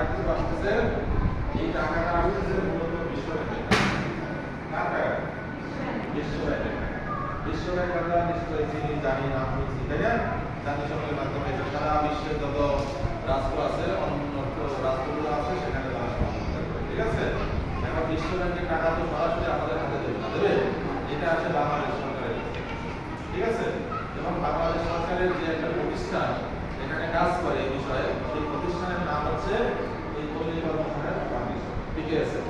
আসতেছে এই টাকাটা আসতেছে মূলত বিশ্ব বিশ্ব বিশ্ব ব্যাংক আমরা নিশ্চয়ই চিনি, জানি না শুনছি, তাই না? জানি সকলের মাধ্যমে সারা বিশ্বের যত রাষ্ট্র আছে অন্য রাষ্ট্রগুলো আছে, সেখানে তারা ঠিক আছে? এখন বিশ্ব ব্যাংকের টাকা তো সরাসরি আমাদের হাতে দেবে না, দেবে? এটা আসে বাংলাদেশ সরকারের। ঠিক আছে? এবং বাংলাদেশ সরকারের যে একটা প্রতিষ্ঠান, এখানে কাজ করে এই বিষয়ে প্রতিষ্ঠানের নাম হচ্ছে এই পল্লী ফাউন্ডেশন পিকেএসএ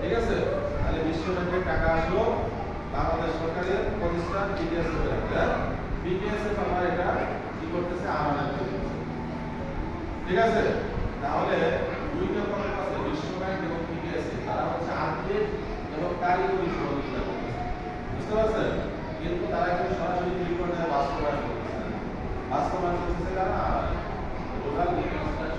ঠিক আছে? তাহলে বিশ্ব ব্যাংকের টাকা আসলো বাংলাদেশ সরকারের প্রতিষ্ঠান পিকেএসএ ব্যাংক পিকেএসএ আমার এটা কি করতেছে? আমানত ঠিক আছে? তাহলে দুই রকমের আছে বিশ্ব ব্যাংক এবং পিকেএসএ তারা হচ্ছে আর্থিক এবং কারিগরি সহযোগিতা বুঝতে পারছেন? কিন্তু তারা কিন্তু সরাসরি কি করে বাস্তবায়ন করতেছে। বাস্তবায়ন করতেছে কারা? টোটাল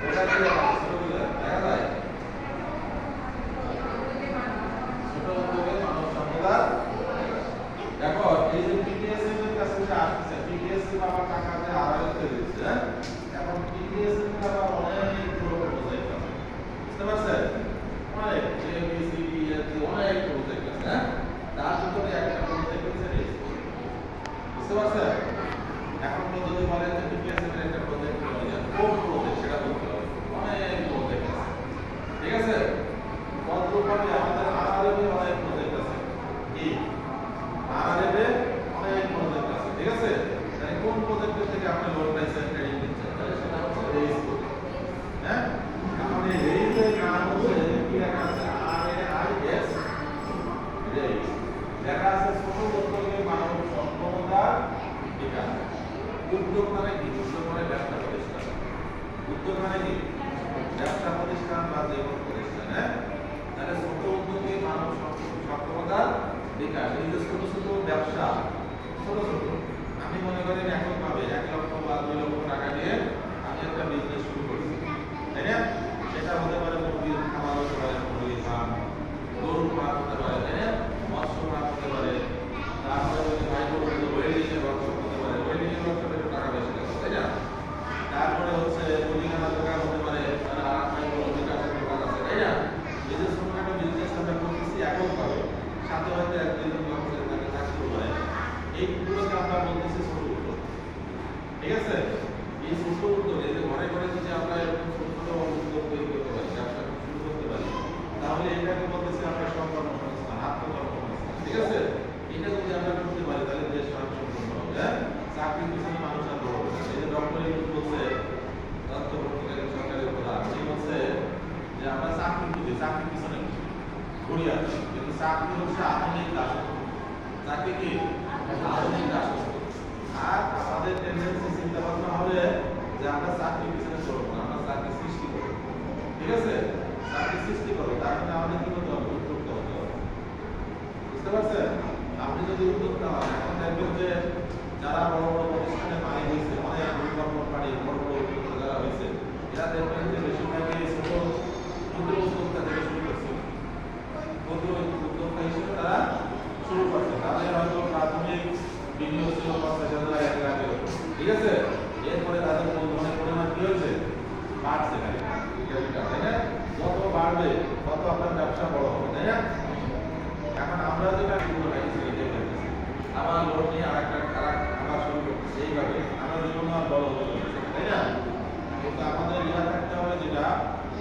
দেখা এই যে এর যে টাকা দিয়ে বুঝতে পারছেন অনেক A B C D A C অনেক প্রজেক্ট আছে তার ভিতরে একটা প্রজেক্ট হচ্ছে বুঝতে পারছেন এখন তো যদি বলেন যে পিটিএসসি এর একটা প্রজেক্ট হয়ে যায় কোন প্রজেক্ট সেটা বলতে হবে অনেক প্রজেক্ট আছে ঠিক আছে পদ্মপাড়ে আমাদের আরবে অনেক প্রজেক্ট আছে কি আরবে অনেক প্রজেক্ট আছে ঠিক আছে তাহলে কোন প্রজেক্টের থেকে আপনি লোন পাইছেন ট্রেনিং দিচ্ছেন তাহলে সেটা হচ্ছে রেইস প্রজেক্ট হ্যাঁ এখন এই রেইসের নাম হচ্ছে কি লেখা আছে আর এ আই এস রেইস লেখা আছে ছোট উদ্যোগে মানব সম্পদা বিকাশ উদ্যোগ মানে কি? উদ্যোগ মানে ব্যবসা প্রতিষ্ঠান। উদ্যোগ মানে ব্যবসা প্রতিষ্ঠান বা যে কোনো হ্যাঁ? তাহলে ছোট উদ্যোগে মানব সক্ষমতা বিকাশ এই ছোট ছোট ব্যবসা, ছোট ছোট আমি মনে করি এখন পাবে এক লক্ষ বা দুই লক্ষ টাকা দিয়ে আমি একটা বিজনেস শুরু করছি তাই না সেটা হতে পারে মুরগির খামার হতে পারে মুরগির ফার্ম গরুর ফার্ম হতে পারে তাই না মৎস্য ফার্ম হতে পারে তারপরে যদি ভাই বলতে ওয়েল্ডিং এর ব্যবসা হতে পারে ওয়েল্ডিং এর ব্যবসা একটু টাকা বেশি লাগে তাই না তারপরে হচ্ছে মুদিখানার দোকান হতে পারে তারা আরামাই বড় বিকাশের দোকান আছে তাই না এই যে ছোটখাটো বিজনেস আমরা করতেছি এখন পাবে সাথে হয়তো এক দুই জন মানুষের কাছে থাকতেও পারে এইগুলোকে আমরা বলতেছি ছোট উদ্যোগ ঠিক আছে? এই ছোট উদ্যোগ এই যে ঘরে ঘরে আমরা এরকম ছোট ছোট তৈরি করতে পারি ব্যবসা শুরু করতে পারি, তাহলে এটাকে বলতেছি আমরা সংকর্মসংস্থান, আত্মকর্মসংস্থান, ঠিক আছে? এটা যদি আমরা করতে পারি, তাহলে দেশ স্বয়ংসম্পূর্ণ হবে হ্যাঁ? পিছনে মানুষ আর বড় এই যে ডক্টর ইউনুস বলছে তত্ত্ববর্তীকালীন সরকারের প্রধান তিনি বলছে যে আমরা চাকরি খুঁজি চাকরির পিছনে ঘুরি আছি কিন্তু চাকরি হচ্ছে আধুনিক দাসত্ব চাকরি কি? আর আমাদের চিন্তা ভাবনা হবে যে আমরা চাকরি পিছনে করব না, আমরা চাকরি সৃষ্টি করব। ঠিক আছে? চাকরি সৃষ্টি করব তার মানে আমাদের কি করতে হবে উদ্যোক্তা হতে হবে বুঝতে পারছেন আপনি যদি উদ্যোক্তা হন এখন দেখবেন যে যারা বড় বড় প্রতিষ্ঠানে মালিক হয়েছে অনেক দুর্গম কোম্পানি বড় বড় উদ্যোক্তা যারা হয়েছে এরা দেখবেন যে বেশিরভাগই ছোট ক্ষুদ্র উদ্যোক্তা থেকে শুরু করছে ক্ষুদ্র উদ্যোক্তা হিসেবে তারা শুরু করছে তাদের হয়তো প্রাথমিক যেটা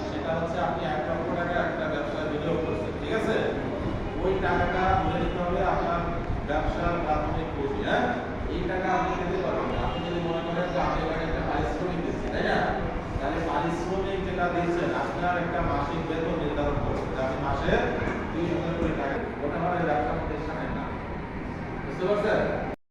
সেটা হচ্ছে আপনি একটা ব্যবসায় বিনিয়োগ করছেন ঠিক আছে ওই টাকাটা ধরে নিতে হবে, আপনার ব্যবসার হ্যাঁ? এই টাকা আপনি দিতে পারবেন না। আপনি যদি মনে করেন যে আমি এখানে একটা পারিশ্রমিক দিচ্ছি, তাই না? তাহলে পারিশ্রমিক যেটা দিচ্ছেন আপনার একটা মাসিক বেতন নির্ধারণ আমি মাসে দুই হাজার করে টাকা। ওটা না। বুঝতে পারছেন?